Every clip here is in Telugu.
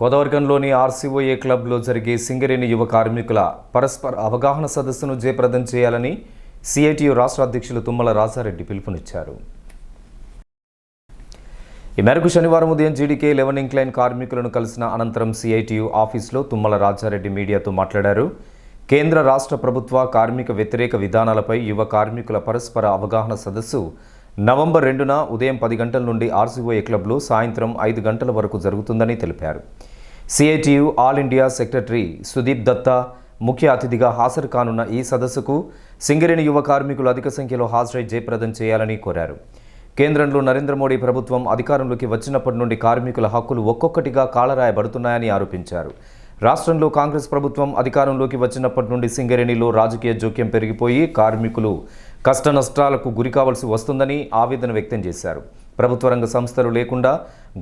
కోదవర్గంలోని ఆర్సీఓఏ క్లబ్లో జరిగే సింగరేణి యువ కార్మికుల పరస్పర అవగాహన సదస్సును జయప్రదం చేయాలని సిఐటియు రాష్ట్ర అధ్యక్షులు తుమ్మల రాజారెడ్డి పిలుపునిచ్చారు. ఈ మేరకు శనివారం ఉదయం జీడీకే లెవెన్ ఇంక్లైన్ కార్మికులను కలిసిన అనంతరం సిఐటియు ఆఫీస్లో తుమ్మల రాజారెడ్డి మీడియాతో మాట్లాడారు. కేంద్ర రాష్ట్ర ప్రభుత్వ కార్మిక వ్యతిరేక విధానాలపై యువ కార్మికుల పరస్పర అవగాహన సదస్సు నవంబర్ రెండున ఉదయం పది గంటల నుండి ఆర్సీఓఏ క్లబ్లో సాయంత్రం ఐదు గంటల వరకు జరుగుతుందని తెలిపారు. CITU all India secretary Sudeep Datta ముఖ్య అతిథిగా హాజరు కానున్న ఈ సదస్సుకు సింగరేణి యువ కార్మికులు అధిక సంఖ్యలో హాజరై జయప్రదం చేయాలని కోరారు. కేంద్రంలో నరేంద్ర మోడీ ప్రభుత్వం అధికారంలోకి వచ్చినప్పటి నుండి కార్మికుల హక్కులు ఒక్కొక్కటిగా కాలరాయబడుతున్నాయని ఆరోపించారు. రాష్ట్రంలో కాంగ్రెస్ ప్రభుత్వం అధికారంలోకి వచ్చినప్పటి నుండి సింగరేణిలో రాజకీయ జోక్యం పెరిగిపోయి కార్మికులు కష్టనష్టాలకు గురికావలసి గురి వస్తుందని ఆవేదన వ్యక్తం చేశారు. ప్రభుత్వ రంగ సంస్థలు లేకుండా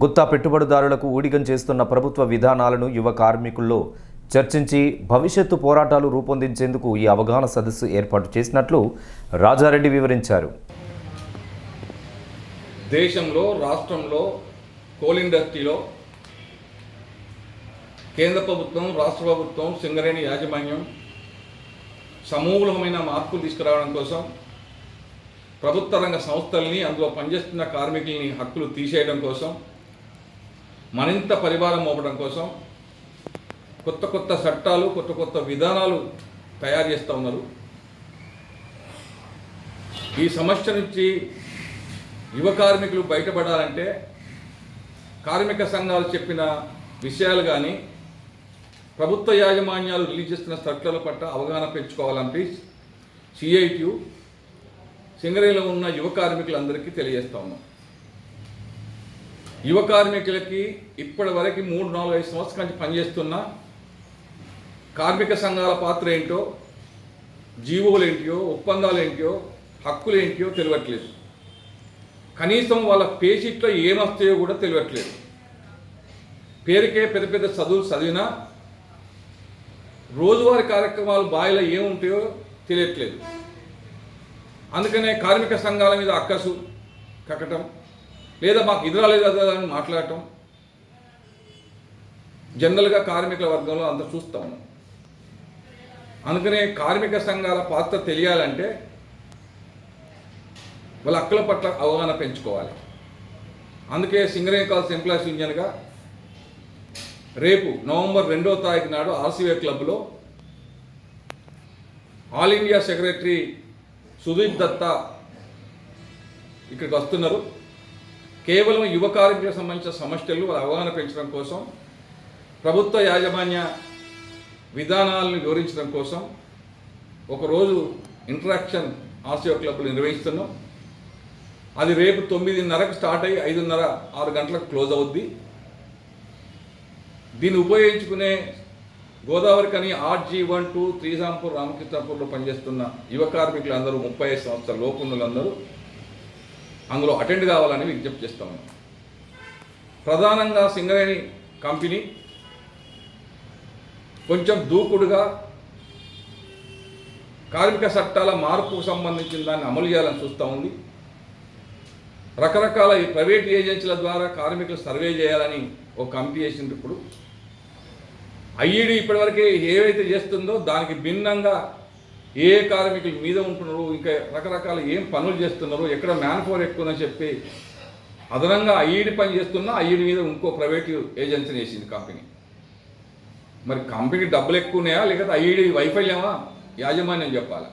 గుత్తా పెట్టుబడిదారులకు ఊడిగం చేస్తున్న ప్రభుత్వ విధానాలను యువ కార్మికుల్లో చర్చించి భవిష్యత్తు పోరాటాలు రూపొందించేందుకు ఈ అవగాహన సదస్సు ఏర్పాటు చేసినట్లు రాజారెడ్డి వివరించారు. దేశంలో రాష్ట్రంలో కోల్ ఇండస్ట్రీలో కేంద్ర ప్రభుత్వం రాష్ట్ర ప్రభుత్వం సింగరేణి యాజమాన్యం సమూలమైన మార్పులు తీసుకురావడం కోసం ప్రభుత్వ రంగ సంస్థల్ని అందులో పనిచేస్తున్న కార్మికుల్ని హక్కులు తీసేయడం కోసం మరింత పరిభారం మోపడం కోసం కొత్త కొత్త చట్టాలు కొత్త కొత్త విధానాలు తయారు చేస్తూ ఉన్నారు. ఈ సమస్య నుంచి యువ కార్మికులు బయటపడాలంటే కార్మిక సంఘాలు చెప్పిన విషయాలు కానీ ప్రభుత్వ యాజమాన్యాలు రిలీజ్ చేస్తున్న చట్టాల పట్ల అవగాహన పెంచుకోవాలంటే సిఐటియు సింగరేలో ఉన్న యువ కార్మికులందరికీ తెలియజేస్తా ఉన్నాం. యువ కార్మికులకి ఇప్పటి వరకు మూడు నాలుగు ఐదు సంవత్సరాల నుంచి పనిచేస్తున్న కార్మిక సంఘాల పాత్ర ఏంటో జీవోలు ఏంటియో ఒప్పందాలు ఏంటియో హక్కులు ఏంటియో తెలియట్లేదు. కనీసం వాళ్ళ పేషీట్లో ఏమొస్తాయో కూడా తెలియట్లేదు. పేరుకే పెద్ద పెద్ద చదువులు చదివినా రోజువారీ కార్యక్రమాలు బాయిలో ఏముంటాయో తెలియట్లేదు. అందుకనే కార్మిక సంఘాల మీద అక్కసు కక్కటం లేదా మాకు ఇది రాలేదు కదా అని మాట్లాడటం జనరల్గా కార్మికుల వర్గంలో అంత చూస్తాం అందుకనే కార్మిక సంఘాల పాత్ర తెలియాలంటే వాళ్ళ హక్కుల పట్ల అవగాహన పెంచుకోవాలి. అందుకే సింగరేణి కాల్స్ ఎంప్లాయీస్ యూనియన్గా రేపు నవంబర్ రెండో తారీఖు నాడు ఆర్సీవే క్లబ్లో all India secretary Sudeep Datta ఇక్కడికి వస్తున్నారు. కేవలం యువ కార్మికులకు సంబంధించిన సమస్యలు వాళ్ళ అవగాహన పెంచడం కోసం ప్రభుత్వ యాజమాన్య విధానాలను వివరించడం కోసం ఒకరోజు ఇంటరాక్షన్ ఆసియో క్లబ్లు నిర్వహిస్తున్నాం. అది రేపు తొమ్మిదిన్నరకు స్టార్ట్ అయ్యి ఐదున్నర ఆరు గంటలకు క్లోజ్ అవుద్ది. దీన్ని ఉపయోగించుకునే గోదావరి కని ఆర్జీ వన్ టూ త్రీజాంపూర్ రామకృష్ణాపూర్లో పనిచేస్తున్న యువ కార్మికులు అందరూ ముప్పై ఐదు సంవత్సరాల లోపున్నులందరూ అందులో అటెండ్ కావాలని విజ్ఞప్తి చేస్తాము ప్రధానంగా సింగరేణి కంపెనీ కొంచెం దూకుడుగా కార్మిక చట్టాల మార్పుకు సంబంధించిన దాన్ని అమలు చేయాలని చూస్తూ ఉంది. రకరకాల ఈ ప్రైవేట్ ఏజెన్సీల ద్వారా కార్మికులు సర్వే చేయాలని ఒక కమిటీ చేసింది ఇప్పుడు. ఐఈడి ఇప్పటివరకు ఏవైతే చేస్తుందో దానికి భిన్నంగా ఏ కార్మికుల మీద ఉంటున్నారు ఇంకా రకరకాల ఏం పనులు చేస్తున్నారు ఎక్కడ మ్యాన్ పవర్ ఎక్కువ ఉందని చెప్పి అదనంగా ఐఈడి పని చేస్తున్నా ఐఈడి మీద ఇంకో ప్రైవేట్ ఏజెన్సీని వేసింది కంపెనీ. మరి కంపెనీ డబ్బులు ఎక్కువ ఉన్నాయా లేకపోతే ఐఈడి వైఫల్యమా? యాజమాన్యం చెప్పాలి.